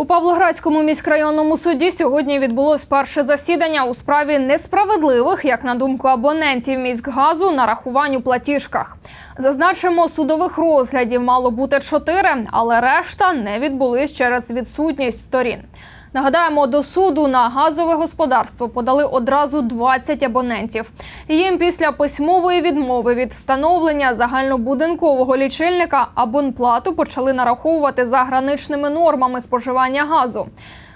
У Павлоградському міськрайонному суді сьогодні відбулось перше засідання у справі несправедливих, як на думку абонентів міськгазу, нарахувань у платіжках. Зазначимо, судових розглядів мало бути чотири, але решта не відбулись через відсутність сторін. Нагадаємо, до суду на газове господарство подали одразу 20 абонентів. Їм після письмової відмови від встановлення загальнобудинкового лічильника абонплату почали нараховувати за граничними нормами споживання газу.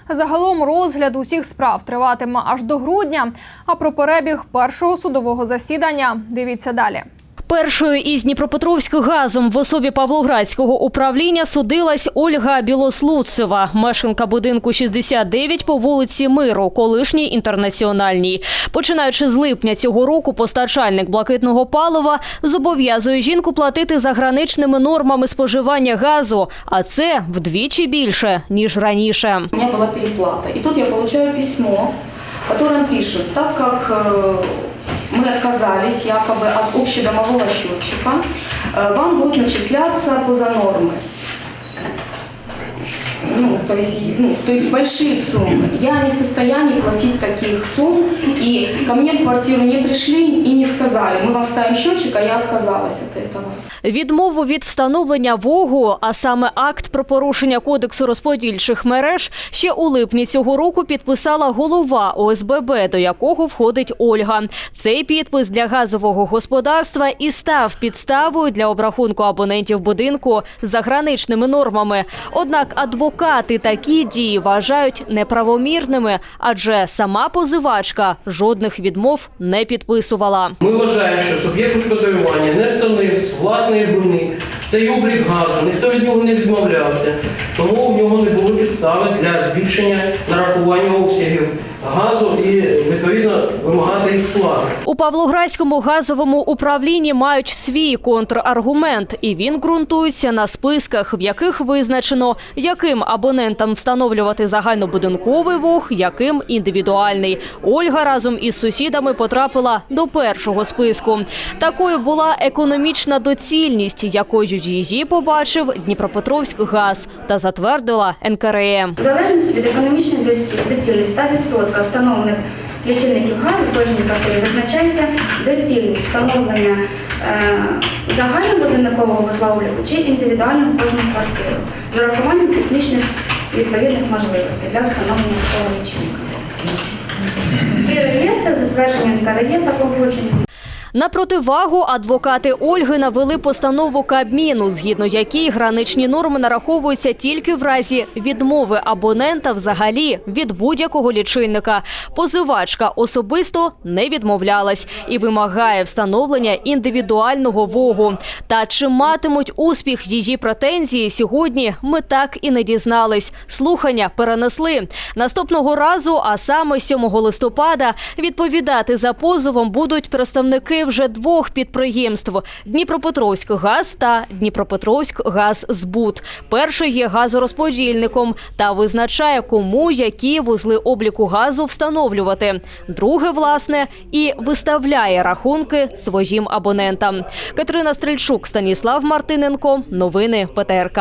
Загалом розгляд усіх справ триватиме аж до грудня. А про перебіг першого судового засідання дивіться далі. Першою із Дніпропетровським газом в особі Павлоградського управління судилась Ольга Білослуцева, мешканка будинку 69 по вулиці Миру, колишній інтернаціональній. Починаючи з липня цього року, постачальник блакитного палива зобов'язує жінку платити за граничними нормами споживання газу, а це вдвічі більше ніж раніше. У меня была переплата. И тут я получаю письмо, в котором пишут, так э, мы отказались якобы от общедомового счетчика, э, вам будут начисляться поза нормы. Ну, то есть, ну, то есть большие суммы. Я не в состоянии платить таких сумм, и ко мне в квартиру не пришли и не сказали, мы вам ставим счетчик, а я отказалась от этого. Відмову від встановлення ВОГУ, а саме акт про порушення кодексу розподільчих мереж, ще у липні цього року підписала голова ОСББ, до якого входить Ольга. Цей підпис для газового господарства і став підставою для обрахунку абонентів будинку за граничними нормами. Однак адвокати. Такі дії вважають неправомірними, адже сама позивачка жодних відмов не підписувала. Ми вважаємо, що суб'єкт господарювання не встановив з власної вини цей облік газу, ніхто від нього не відмовлявся, тому в нього не було підстави для збільшення нарахування обсягів газу і відповідно вимагати їх сплати. У Павлоградському газовому управлінні мають свій контраргумент, і він ґрунтується на списках, в яких визначено, яким абонентам встановлювати загальнобудинковий вог, яким індивідуальний. Ольга разом із сусідами потрапила до першого списку. Такою була економічна доцільність, якою її побачив Дніпропетровськ газ та затвердила НКРЕ. В залежності від економічної доцільності 100% встановлених лічильників газу, в кожній квартирі визначається доцільність встановлення е, загальнобудинкового вузла обліку чи індивідуального в кожну квартиру з урахуванням технічних відповідних можливостей для встановлення такого лічильника. Цей реєстр затвердження НКРЄ та погодження На противагу адвокати Ольги навели постанову Кабміну, згідно якій граничні норми нараховуються тільки в разі відмови абонента взагалі від будь-якого лічильника. Позивачка особисто не відмовлялась і вимагає встановлення індивідуального вогу. Та чи матимуть успіх її претензії сьогодні? Ми так і не дізнались. Слухання перенесли наступного разу, а саме 7 листопада, відповідати за позовом будуть представники вже двох підприємств: Дніпропетровськ газ та Дніпропетровськ газзбут. Перший є газорозподільником та визначає, кому які вузли обліку газу встановлювати. Друге, власне, і виставляє рахунки своїм абонентам. Катерина Стрельчук, Станіслав Мартиненко. Новини ПТРК.